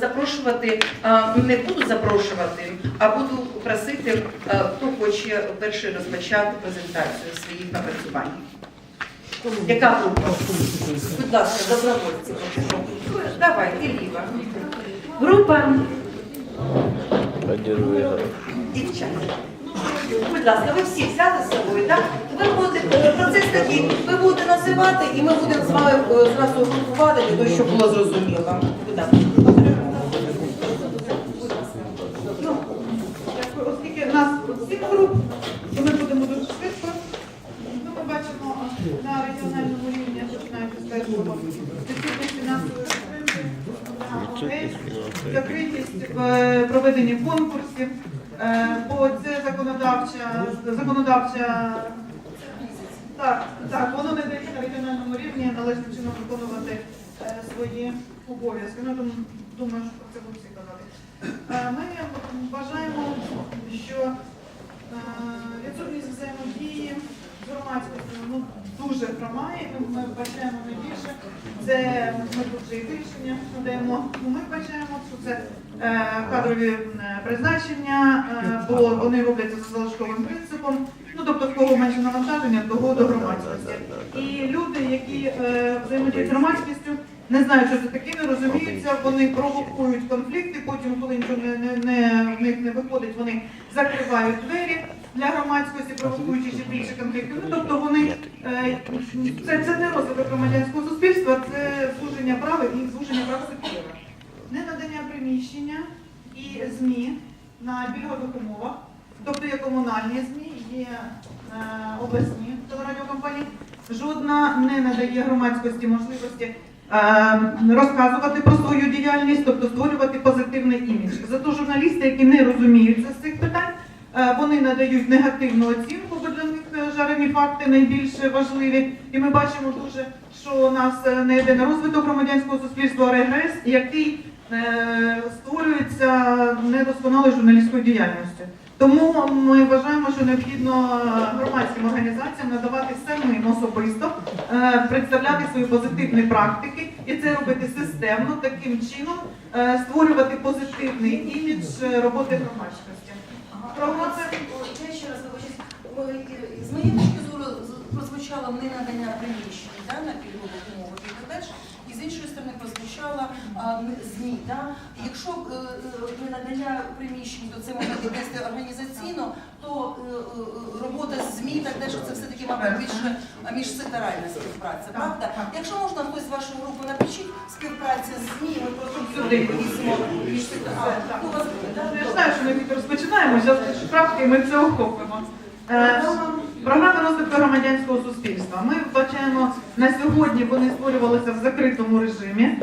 запрошувати, не буду запрошувати, а буду просити, хто хоче перший розпочати презентацію своїх напрацювань. Яка група? Будь ласка, добровольці. Давай, і ліва. Група Один виграв. дівчат. Будь ласка, ви всі взяли з собою, так? Ви будете процес такий, ви будете називати, і ми будемо з вами е, зразу групувати, для того, щоб було зрозуміло. Проведенні конкурсів, е, бо це законодавча, законодавча так, так, воно не дає на регіональному рівні належним чином виконувати е, свої обов'язки. Ну, думаю, що про це будуть всі казати. Е, Ми вважаємо, що відсутність взаємодії з громадськістю ну, дуже хромає, ми вбачаємо найбільше. Це ми тут вже і рішення надаємо. Ми вбачаємо, що це е, кадрові е, призначення, е, бо вони робляться за залишковим принципом. Ну, тобто, в кого менше навантаження, того до громадськості. І люди, які взаємодіють з громадськістю, не знають, що це таке, не розуміються, вони провокують конфлікти, потім, коли нічого не, не, не, в них не виходить, вони закривають двері для громадськості, провокуючи ще більше конфліктів. Ну, тобто вони е, це, це не розвиток громадянського суспільства, це звуження права і звуження прав суттєве. Ненадання приміщення і ЗМІ на пільгових умовах, тобто є комунальні ЗМІ, є е, обласні телерадіокомпанії. Жодна не надає громадськості можливості е, розказувати про свою діяльність, тобто створювати позитивний імідж. Зато журналісти, які не розуміються з цих питань, вони надають негативну оцінку, бо для них е, жарені факти найбільш важливі. І ми бачимо дуже, що у нас е, не йде на розвиток громадянського суспільства, а регрес, який е, створюється недосконалою журналістською діяльністю. Тому ми вважаємо, що необхідно е, громадським організаціям надавати самим особисто, е, представляти свої позитивні практики і це робити системно, таким чином е, створювати позитивний імідж е, роботи громадськості. З моєї точки зору прозвучало не надання приміщення на пільгових умовах і так далі. І з іншої сторони прозвучало а, н- ЗМІ. Да? Якщо е, е, не надання приміщень, то це можна віднести організаційно, то е, е, робота з ЗМІ так далі, це все-таки, мабуть, більше міжсекторальна співпраця, правда? Якщо можна, хтось з вашої групи напишіть співпраця з ЗМІ, ми просто Сюди. міжсекторальну. Ну, я знаю, що ми розпочинаємо, зараз правки, і ми це охопимо. Програми розвитку громадянського суспільства. Ми вбачаємо на сьогодні вони створювалися в закритому режимі. Е,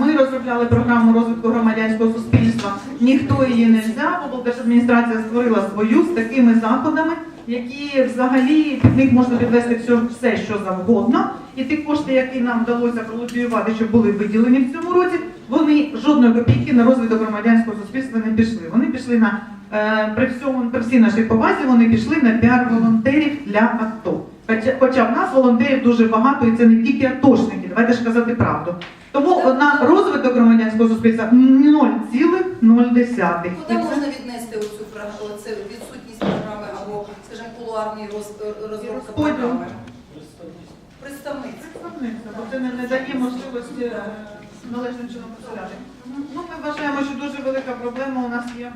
Ми розробляли програму розвитку громадянського суспільства. Ніхто її не взяв. Облдержадміністрація створила свою з такими заходами, які взагалі під них можна підвести все, що завгодно. І ті кошти, які нам вдалося пролобіювати, що були виділені в цьому році, вони жодної копійки на розвиток громадянського суспільства не пішли. Вони пішли на Е, при всьому при всій нашій повазі вони пішли на піар волонтерів для АТО. Хоча, в нас волонтерів дуже багато, і це не тільки атошники, давайте ж казати правду. Тому на розвиток громадянського суспільства 0,0. Куди можна віднести оцю це відсутність програми або, скажімо, кулуарний роз- Розподіл. програми? Представництво. Представництво, бо це не, не дає можливості е, належним чином представляти. Ну, ми вважаємо, що дуже велика проблема у нас є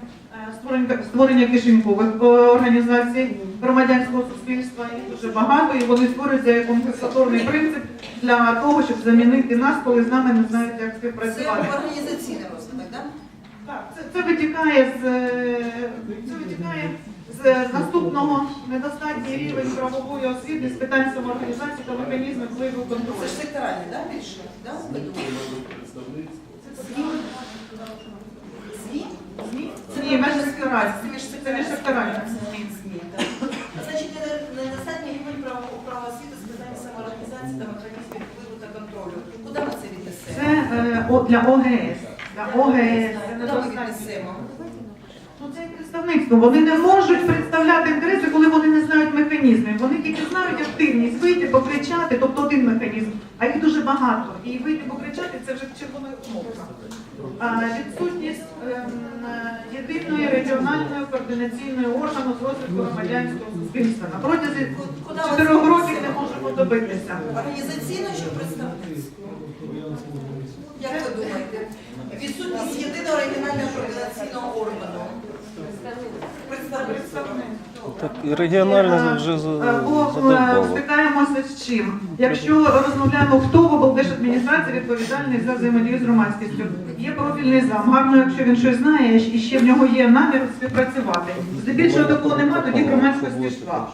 е, створення, створення кишенькових е, організацій громадянського суспільства. Їх дуже багато, і вони створюються як компенсаторний принцип для того, щоб замінити нас, коли з нами не знають, як Це співпрацювати. організаційний розвиток, так? Так, це, це витікає з е, це витікає з наступного недостатній рівень правової освіти з питань самоорганізації та механізмів впливу контролю. Це ж секторальний, так, більше? Да? думаєте? ЗМІ? Ні, межсекторальні. Це Це міжсекторальні. міжсекторальні. ЗМІ, так. Значить, недостатній рівень права права освіти з питань самоорганізації та механізмів впливу та контролю. Куди ми це віднесемо? Це е, для ОГС. Для ОГС. Це Куди ми недостатньо. віднесемо? Ну, це як представництво. Вони не можуть представляти інтереси, коли вони не знають механізмів. Вони тільки знають активність, вийти, покричати, тобто один механізм, а їх дуже багато. І вийти покричати це вже червона кнопка. А, відсутність ем, єдиної регіональної координаційної органу з розвитку громадянського суспільства. На протязі чотирьох років не можемо добитися. Організаційно чи представництво? Як ви думаєте? Відсутність єдиного регіонального координаційного органу. Так і регіонально вже за- Е, е, задовбало. стикаємося з чим? Якщо розмовляємо, хто в облдержадміністрації відповідальний за взаємодію з громадськістю, є профільний зам. Гарно, якщо він щось знає, і ще в нього є намір співпрацювати. Здебільшого такого немає, тоді громадськості шла.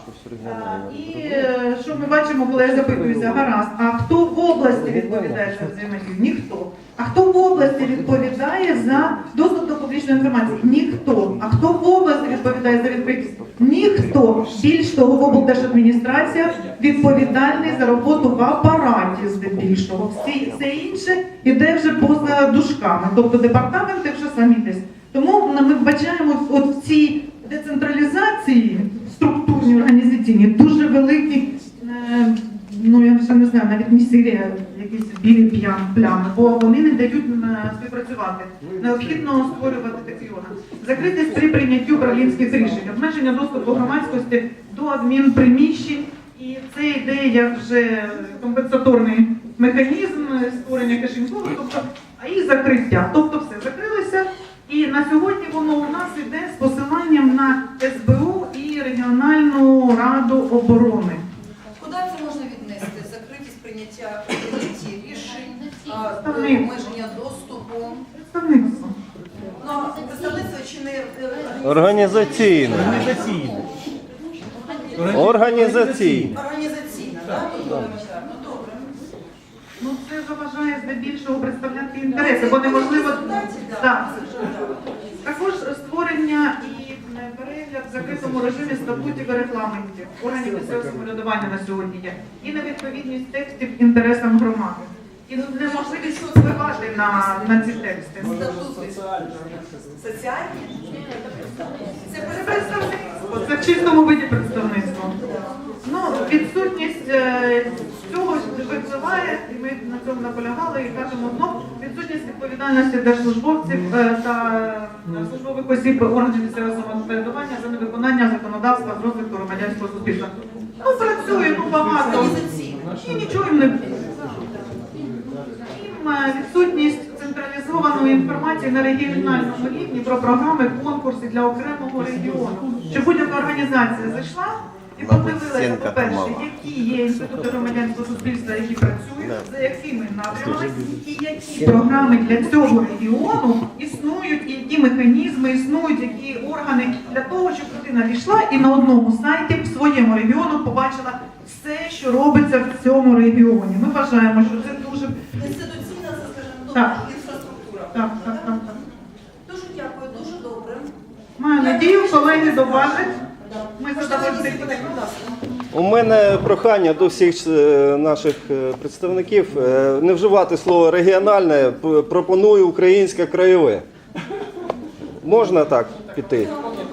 Е, І е, що ми бачимо, коли я запитуюся, гаразд, а хто в області відповідає за взаємодію? Ніхто. А хто в області відповідає за доступ до публічної інформації? Ніхто. А хто в області відповідає за відкритість? Ніхто. Більш того, в облдержадміністрація відповідальний за роботу в апараті здебільшого. Всі все інше іде вже поза дужками. Тобто департаменти вже самі десь. Тому ми бачаємо от в цій децентралізації структурні організаційні дуже великі. Ну я вже не знаю, навіть місірі якісь білі п'ям плями, бо вони не дають е, співпрацювати. Необхідно створювати такі органи. Закритість при прийнятті управлінських рішень, обмеження доступу громадськості до адмінприміщень, і це йде як вже компенсаторний механізм створення кишенькових, тобто а і закриття. Тобто все закрилося. І на сьогодні воно у нас йде з посиланням на СБУ і Регіональну раду оборони. Куди це можна віднести? Закритість прийняття прийняті рішень, Представник. обмеження доступу. Представництво. Ну, представництво чи не Організаційно. Організаційно. Організаційна, так? Ну, добре. Ну це заважає здебільшого представляти інтереси, бо неможливо Так. так. Також створення і перегляд в закритому режимі статутів і регламентів органів місцевого самоврядування на сьогодні є. І невідповідність текстів інтересам громади. І неможливість впливати на, на ці тексти. Статути. Соціальні? Це представництво. це в чистому виді представництво. Ну, відсутність е, цього випливає, і ми на цьому наполягали і кажемо знов, відсутність відповідальності держслужбовців е, та е, службових осіб органів місцевого самоврядування за невиконання законодавства з розвитку громадянського суспільства. Ну, працює, ну багато. І нічого їм не. Їм е, відсутність централізованої інформації на регіональному рівні про програми, конкурси для окремого регіону. Щоб будь-яка організація зайшла і подивилася, по-перше, які є інститути громадянського суспільства, які працюють, за якими напрямами, і які програми для цього регіону існують, і які механізми існують, які органи для того, щоб людина війшла і на одному сайті в своєму регіону побачила все, що робиться в цьому регіоні. Ми вважаємо, що це дуже Інституційна, це, скажімо, Так. інфраструктура. так, так, так. так. Дуже дякую, дуже добре. Маю надію, колеги добавлять. У мене прохання до всіх е, наших е, представників е, не вживати слово регіональне, пропоную українське краєве. Можна так піти?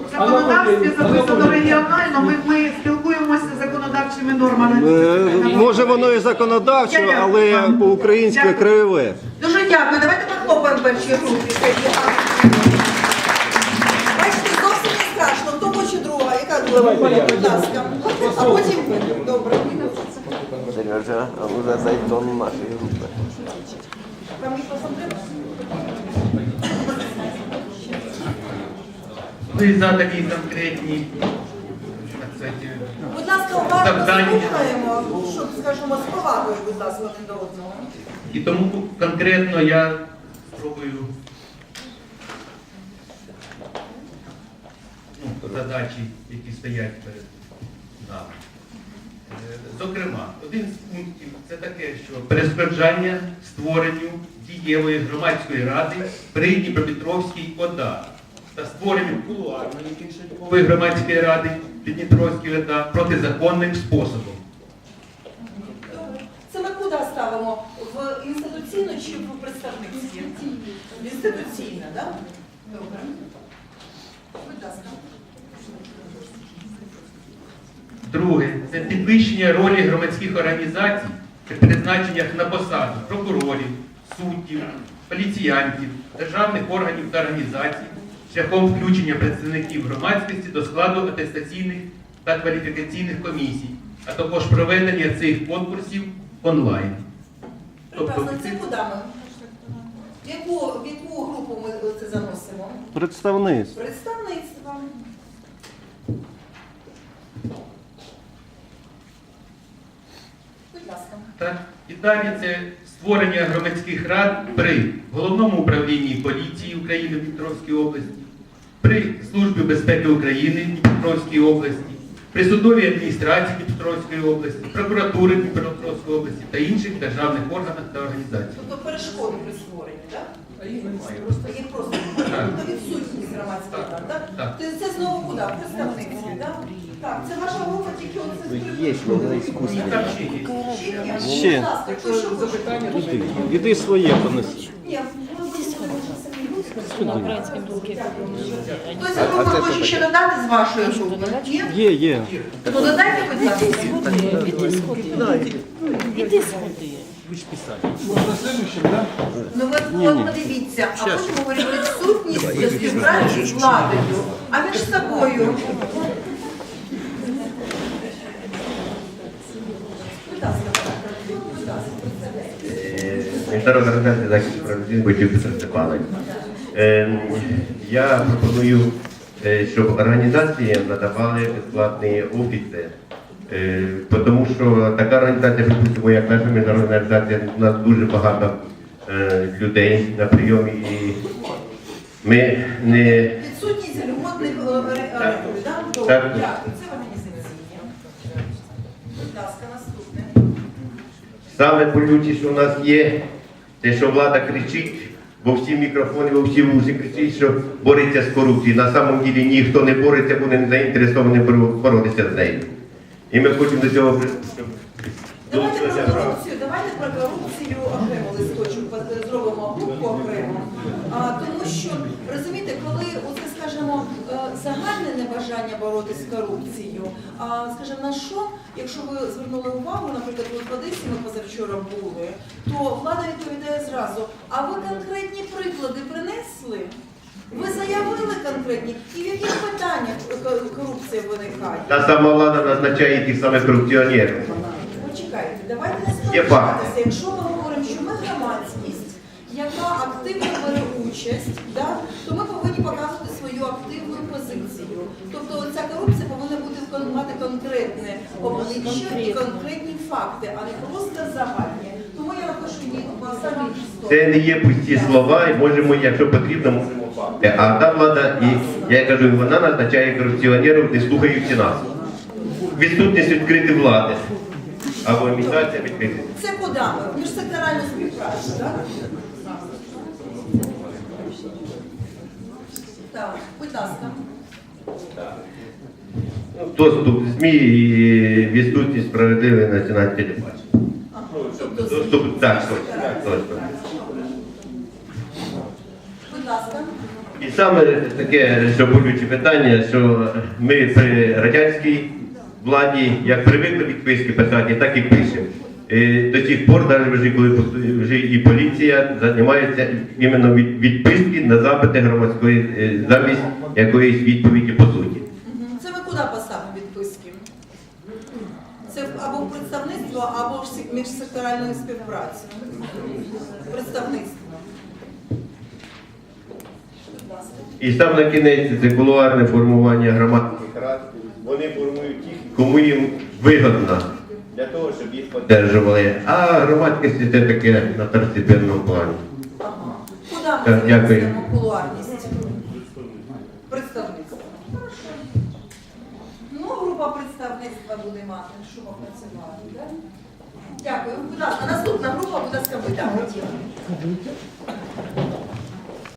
В законодавстві записано регіонально. Ми, ми спілкуємося з законодавчими нормами. Е, Може воно і законодавчо, але по-українське краєве. Дуже дякую. Давайте похлопаємо першій групі. Будь ласка. А потім добре. Сережа, а уже зайдон нашої групи. Вам мікрофон? Ви за такі конкретні Будь ласка, уважно Завдання. слухаємо, щоб, скажімо, з повагою, будь ласка, один до одного. І тому конкретно я спробую задачі, які стоять перед нами. Е, Зокрема, один з пунктів це таке, що перешкоджання створенню дієвої громадської ради при Дніпропетровській ОДА та створенню кулуарної кишенькової громадської ради Придніпровській ОДА протизаконним способом. Це ми куди ставимо? В інституційну чи в представництві? В інституційне, так? Добре. Будь ласка. Друге це підвищення ролі громадських організацій при призначеннях на посаду прокурорів, суддів, поліціянтів, державних органів та організацій шляхом включення представників громадськості до складу атестаційних та кваліфікаційних комісій, а також проведення цих конкурсів онлайн. Прекрасно, це куди ми? В яку, в яку групу ми це заносимо? Представництво. Представництво. Будь ласка. Так? І далі це створення громадських рад при головному управлінні поліції України в Дніпровській області, при Службі безпеки України в Дніпровській області, при судовій адміністрації Дніпровської області, прокуратури Дніпропетровської області та інших державних органах та організаціях. Тобто перешкоди при створенні, так? Їх немає. Просто їх просто немає. Тобто відсутність громадських рад, так? Так. Це знову куди? В Представництві, так? Так, це ваша група тільки оце Є, але вона іскусна. Ще є. Ще. Хто що хоче? Іди своє понеси. Ні, на українському. Хтось група хоче ще додати з вашої групи? Є, є. То додайте, будь ласка. Іди сходи. Іди сходи. Ну от, от подивіться, а потім говорять відсутність співпраці з владою, а між собою. Будь ласка, будь ласка. Захисту прав людини Бойчук Петро Степанович. Е, Я пропоную, е, щоб організації надавали безплатні офіси, Е, тому що така організація, припустимо, як наша міжнародна організація, у нас дуже багато людей на прийомі і ми не Відсутність льготних. Дякую, це організаційні. Будь ласка, наступне. Саме болюче, що у нас є, те, що влада кричить, бо всі мікрофони, бо всі вузи кричать, що бореться з корупцією. На самом ділі ніхто не бореться, бо не заінтересований боротися з нею. І ми хочемо до цього при- Давайте долучитися про громади. корупцію, давайте про корупцію окремо листочок по- зробимо групу. А, тому що, розумієте, коли оце, скажімо, е, загальне небажання боротися з корупцією, а скажімо, на що, якщо ви звернули увагу, наприклад, в Одесі ми позавчора були, то влада відповідає зразу, а ви конкретні приклади принесли? Ви заявили конкретні, і в яких питаннях корупція виникає? Та сама влада назначає тих самих корупціонерів. Почекайте, давайте не сперечатися. Якщо ми яка активно бере участь, да, то ми повинні показувати свою активну позицію. Тобто ця корупція повинна бути мати конкретне обличчя і конкретні факти, а не просто загальні. Тому я напишу її саме Це не є пусті слова, і можемо, якщо потрібно, можемо факти. А та влада, і я кажу, вона назначає корупціонерів, не слухаючи нас. Відсутність відкрити влади. Або імітація відкрити. Це куди ми? Міжсекторальну співпрацю, так? Так, будь ласка. Доступ ЗМІ і відсутність справедливої національної телебачення. Тобто, Доступ, так, точно, точно. будь ласка. І саме таке, що болюче питання, що ми при радянській владі, як привикли відписки писати, так і пишемо. До сих пор, навіть вже коли вже і поліція займається іменно відписки на запити громадської е, замість якоїсь відповіді по суті. Це ми куди поставимо відписки? Це або в представництво, або в сек- міжсекторальну співпрацю. Представництво. І сам на кінець це кулуарне формування громадських рад. Вони формують тих, кому їм вигодно, для того, щоб їх поддержували. А громадськості це таке на второстепенному плані. Ага. Куди ми дякую. кулуарність? Представництво. Хорошо. Ну, група представництва буде мати, що ми працювали, так? Дякую. Будь ласка, наступна група, будь ласка, ви. Так.